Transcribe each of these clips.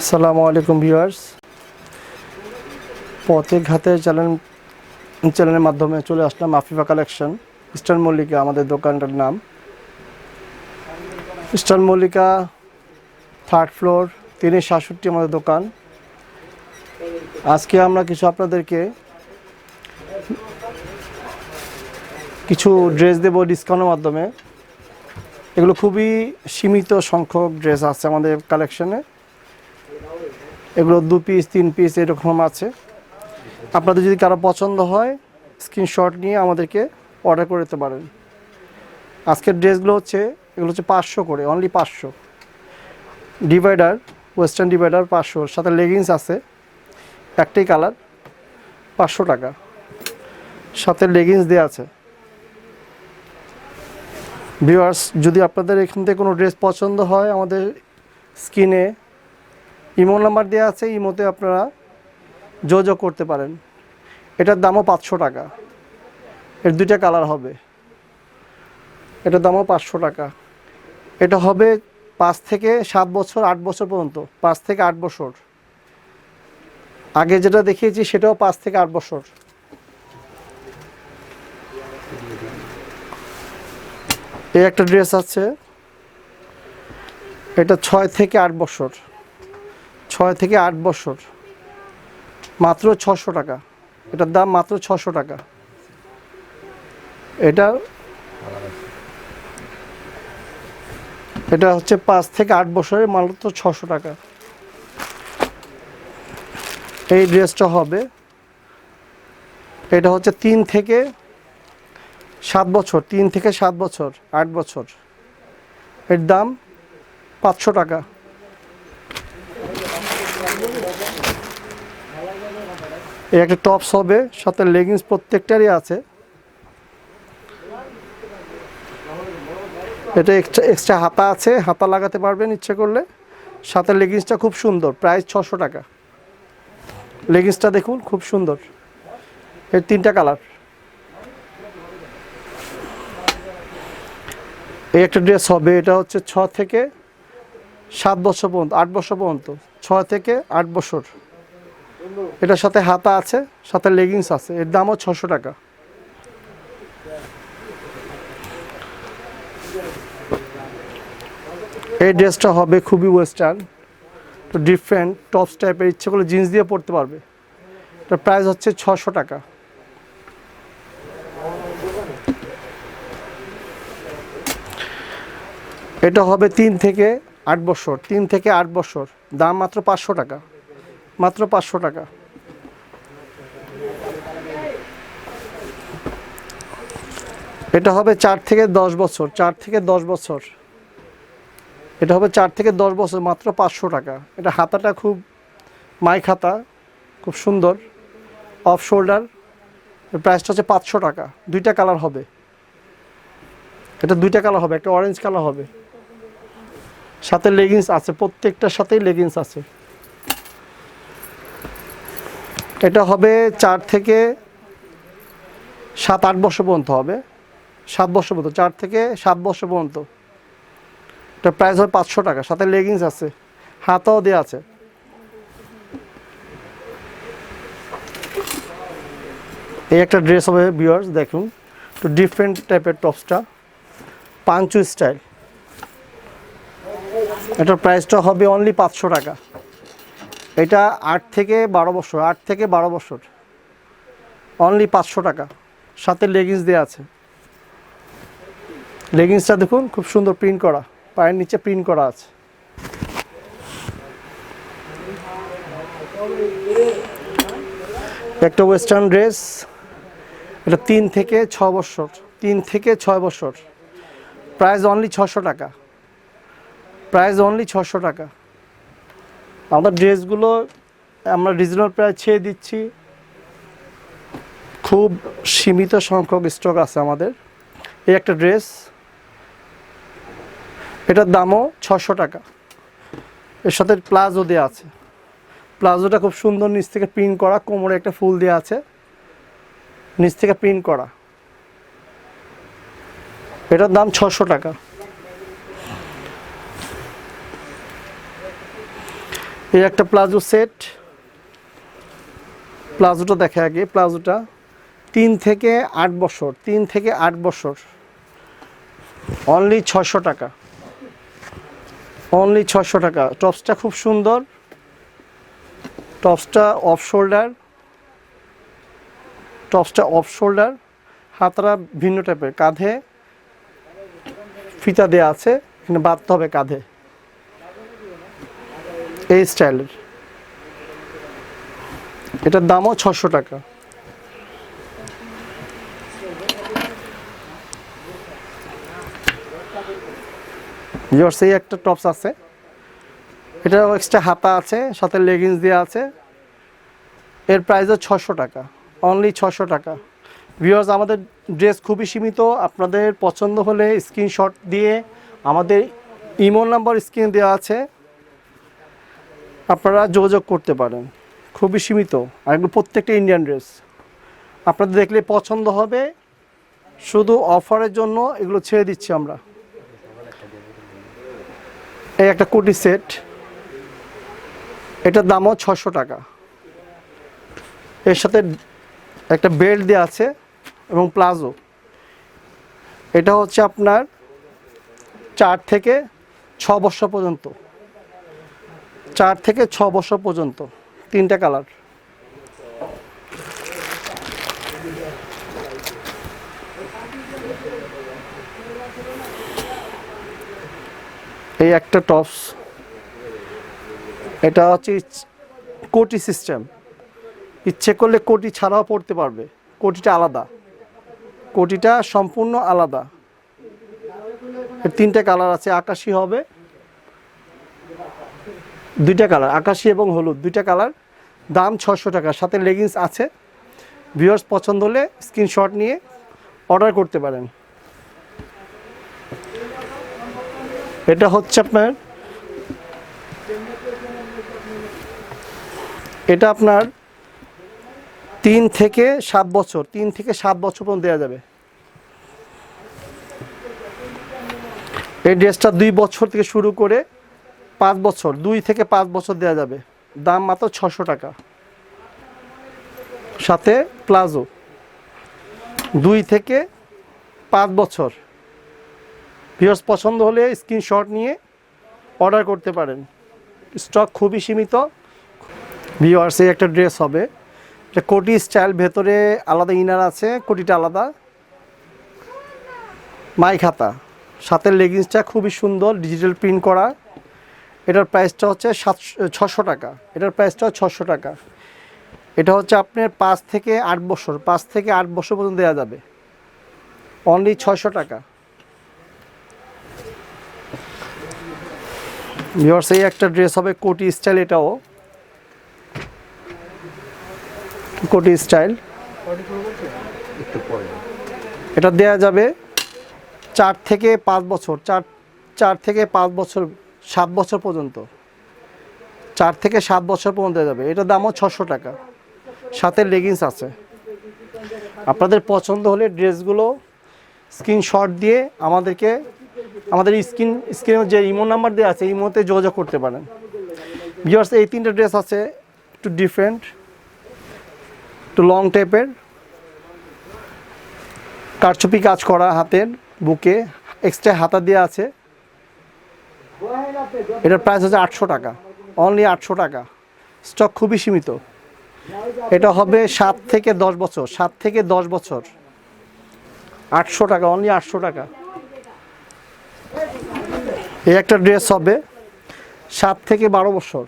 আসসালামু আলাইকুম ভিউয়ার্স। পথে ঘাতে চ্যানেল চ্যানেলের মাধ্যমে চলে আসলাম আফিফা কালেকশন। ইস্টার্ন মল্লিকা, আমাদের দোকানটার নাম। ইস্টার্ন মল্লিকা থার্ড ফ্লোর তিনশো সাতষট্টি আমাদের দোকান। আজকে আমরা কিছু আপনাদেরকে কিছু ড্রেস দেবো ডিসকাউন্টের মাধ্যমে। এগুলো খুবই সীমিত সংখ্যক ড্রেস আছে আমাদের কালেকশনে এগুলো দু পিস তিন পিস এরকম আছে। আপনাদের যদি কারও পছন্দ হয় স্ক্রিনশট নিয়ে আমাদেরকে অর্ডার করে দিতে পারেন। আজকের ড্রেসগুলো হচ্ছে, এগুলো হচ্ছে পাঁচশো করে অনলি পাঁচশো। ডিভাইডার ওয়েস্টার্ন ডিভাইডার পাঁচশো। সাথে লেগিংস আছে, একটাই কালার পাঁচশো টাকা। সাথে লেগিংস দেওয়া আছে। ভিউয়ার্স যদি আপনাদের এখান থেকে কোনো ড্রেস পছন্দ হয় আমাদের স্ক্রিনে ইমো নাম্বার দেওয়া আছে, ইমোতে আপনারা যোগাযোগ করতে পারেন। এটার দামও পাঁচশো টাকা। এর দুইটা কালার হবে। এটার দামও পাঁচশো টাকা। এটা হবে পাঁচ থেকে সাত বছর, আট বছর পর্যন্ত। পাঁচ থেকে আট বছর। আগে যেটা দেখিয়েছি, সেটাও পাঁচ থেকে আট বছর। এই একটা ড্রেস আছে। এটা ছয় থেকে আট বছর। ছয় থেকে আট বছর। মাত্র ছশো টাকা। এটার দাম মাত্র ছশো টাকা। এটা এটা হচ্ছে পাঁচ থেকে আট বছরের মাত্র ছশো টাকা। এই ড্রেসটা হবে। এটা হচ্ছে তিন থেকে সাত বছর, তিন থেকে সাত বছর, আট বছর। এর দাম পাঁচশো টাকা। এই একটা টপস হবে, সাথে লেগিংস প্রত্যেকটারই আছে। এটা এক্সট্রা এক্সট্রা হাতা আছে, হাতা লাগাতে পারবেন ইচ্ছে করলে। সাথে লেগিংসটা খুব সুন্দর, প্রাইস ছশো টাকা। লেগিংসটা দেখুন, খুব সুন্দর। এর তিনটা কালার। এই একটা ড্রেস হবে, এটা হচ্ছে ছ থেকে সাত বছর পর্যন্ত, আট বছর পর্যন্ত। ছয় থেকে আট বছর। এটার সাথে হাতা আছে, সাথে লেগিংস আছে। এর দামও ছশো টাকা। এই ড্রেসটা হবে খুবই ওয়েস্টার্ন তো ডিফারেন্ট টপস টাইপের ইচ্ছে করলে জিন্স দিয়ে পরতে পারবে। এটার প্রাইস হচ্ছে ছশো টাকা। এটা হবে তিন থেকে আট বছর, তিন থেকে আট বছর। দাম মাত্র পাঁচশো টাকা। মাত্র পাঁচশো টাকা। এটা হবে চার থেকে দশ বছর, চার থেকে দশ বছর। এটা হবে চার থেকে দশ বছর, মাত্র পাঁচশো টাকা। এটা হাতাটা খুব মাইক হাতা, খুব সুন্দর। অফ শোল্ডার প্রাইসটা হচ্ছে পাঁচশো টাকা। দুইটা কালার হবে। এটা দুইটা কালার হবে, একটা অরেঞ্জ কালার হবে। সাথে লেগিংস আছে, প্রত্যেকটার সাথেই লেগিংস আছে। এটা হবে চার থেকে সাত, আট বছর পর্যন্ত হবে। সাত বছর পর্যন্ত, চার থেকে সাত বছর পর্যন্ত। এটা প্রাইস হবে পাঁচশো টাকা, সাথে লেগিংস আছে, হাতাও দেওয়া আছে। এই একটা ড্রেস হবে বিয়ার্স দেখুন। একটু ডিফারেন্ট টাইপের টপসটা পাঞ্চু স্টাইল এটার প্রাইসটা হবে অনলি পাঁচশো টাকা। এটা আট থেকে বারো বছর, আট থেকে বারো বছর। অনলি পাঁচশো টাকা। সাথে লেগিংস দেওয়া আছে। লেগিংসটা দেখুন, খুব সুন্দর প্রিন্ট করা। পায়ের নিচে প্রিন্ট করা আছে। একটা ওয়েস্টার্ন ড্রেস এটা তিন থেকে ছ বছর, তিন থেকে ছয় বছর। প্রাইস অনলি ছশো টাকা। প্রাইস অনলি ছশো টাকা। আমাদের ড্রেসগুলো আমরা রিজনেবল প্রায় ছেড়ে দিচ্ছি। খুব সীমিত সংখ্যক স্টক আছে আমাদের। এই একটা ড্রেস এটার দামও ছশো টাকা। এর সাথে প্লাজো দেওয়া আছে। প্লাজোটা খুব সুন্দর নিচ থেকে প্রিন্ট করা, কোমরে একটা ফুল দেওয়া আছে। নিচ থেকে প্রিন্ট করা। এটার দাম ছশো টাকা। এই একটা প্লাজো সেট। প্লাজোটা দেখে আগে, প্লাজোটা তিন থেকে আট বছর, তিন থেকে আট বছর। অনলি ছশো টাকা। অনলি ছশো টাকা। টপসটা খুব সুন্দর। টপসটা অফ শোল্ডার টপসটা অফ শোল্ডার হাতরা ভিন্ন টাইপের কাঁধে ফিতা দেওয়া আছে, এখানে বাঁধতে হবে কাঁধে। এই স্টাইলের। এটার দামও ছশো টাকা। এই একটা টপস আছে। এটা এক্সট্রা হাতা আছে, সাথে লেগিংস দেওয়া আছে। এর প্রাইসও ছশো টাকা অনলি ছশো টাকা। ভিউয়ার্স আমাদের ড্রেস খুবই সীমিত, আপনাদের পছন্দ হলে স্ক্রিনশট দিয়ে আমাদের ইমো নাম্বার স্ক্রিন দেওয়া আছে। আপনারা যোগাযোগ করতে পারেন। খুবই সীমিত, আর এগুলো প্রত্যেকটা ইন্ডিয়ান ড্রেস আপনাদের দেখলে পছন্দ হবে, শুধু অফারের জন্য এগুলো ছেড়ে দিচ্ছি আমরা। এই একটা কোটি সেট এটার দামও ছশো টাকা। এর সাথে একটা বেল্ট দেওয়া আছে এবং প্লাজো। এটা হচ্ছে আপনার চার থেকে ছ বছর পর্যন্ত। চার থেকে ছ বছর পর্যন্ত তিনটা কালার। এই একটা টপস। এটা হচ্ছে কোটি সিস্টেম। ইচ্ছে করলে কোটি ছাড়াও পড়তে পারবে। কোটিটা আলাদা। কোটিটা সম্পূর্ণ আলাদা। তিনটে কালার আছে, আকাশি হবে দুইটা কালার, আকাশি এবং হলুদ, দুইটা কালার। দাম ছশো টাকা, সাথে লেগিংস আছে। ভিউয়ার্স পছন্দ হলে স্ক্রিনশট নিয়ে অর্ডার করতে পারেন। এটা হচ্ছে আপনার, এটা আপনার তিন থেকে সাত বছর, তিন থেকে সাত বছর পর্যন্ত দেওয়া যাবে। এই ড্রেসটা দুই বছর থেকে শুরু করে পাঁচ বছর, দুই থেকে পাঁচ বছর দেওয়া যাবে। দাম মাত্র ছশো টাকা। সাথে প্লাজো। দুই থেকে পাঁচ বছর। ভিউয়ার্স, পছন্দ হলে স্ক্রিনশট নিয়ে অর্ডার করতে পারেন। স্টক খুবই সীমিত। ভিউয়ার্স একটা ড্রেস হবে। এটা কোটি স্টাইল, ভেতরে আলাদা ইনার আছে, কোটিটা আলাদা। মাই খাতা সাথে লেগিংসটা খুবই সুন্দর, ডিজিটাল প্রিন্ট করা। এটার প্রাইসটা হচ্ছে সাতশো ছশো টাকা। এটার প্রাইসটা ছশো টাকা। এটা হচ্ছে আপনার পাঁচ থেকে আট বছর, পাঁচ থেকে আট বছর পর্যন্ত দেওয়া যাবে। অনলি ছশো টাকা। ভিউয়ার্স এই একটা ড্রেস হবে কোটি স্টাইল এটাও। কোটি স্টাইল এটা দেয়া যাবে চার থেকে পাঁচ বছর, চার চার থেকে পাঁচ বছর সাত বছর পর্যন্ত। চার থেকে সাত বছর পর্যন্ত যাবে। এটার দামও ছশো টাকা। সাথে লেগিংস আছে। আপনাদের পছন্দ হলে ড্রেসগুলো স্ক্রিনশট দিয়ে আমাদেরকে, আমাদের স্ক্রিন স্ক্রিনে যে ইমো নাম্বার দেওয়া আছে ইমোতে যোগাযোগ করতে পারেন। ভিউয়ার্স এই তিনটে ড্রেস আছে, একটু ডিফারেন্ট একটু লং টাইপের কারচুপি কাজ করা হাতের, বুকে এক্সট্রা হাতা দেওয়া আছে। এটার প্রাইস হচ্ছে আটশো টাকা। অনলি আটশো টাকা। স্টক খুবই সীমিত। এটা হবে সাত থেকে দশ বছর, সাত থেকে দশ বছর। আটশো টাকা অনলি আটশো টাকা। এই একটা ড্রেস হবে। সাত থেকে বারো বছর।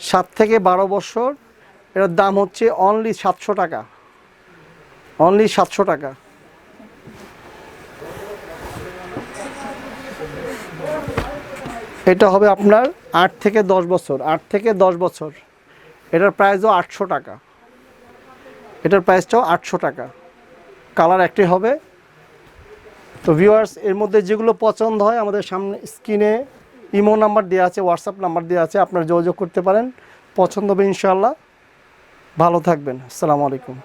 সাত থেকে বারো বছর, এটার দাম হচ্ছে অনলি সাতশো টাকা। অনলি সাতশো টাকা। এটা হবে আপনার আট থেকে দশ বছর, আট থেকে দশ বছর। এটার প্রাইসও আটশো টাকা। এটার প্রাইসটাও আটশো টাকা। কালার একটি হবে। তো ভিউয়ার্স এর মধ্যে যেগুলো পছন্দ হয়, আমাদের সামনে স্ক্রিনে ইমো নাম্বার দেওয়া আছে হোয়াটসঅ্যাপ নাম্বার দেওয়া আছে, আপনারা যোগাযোগ করতে পারেন। পছন্দ হবে ইনশাল্লাহ ভালো থাকবেন। আসসালামু আলাইকুম।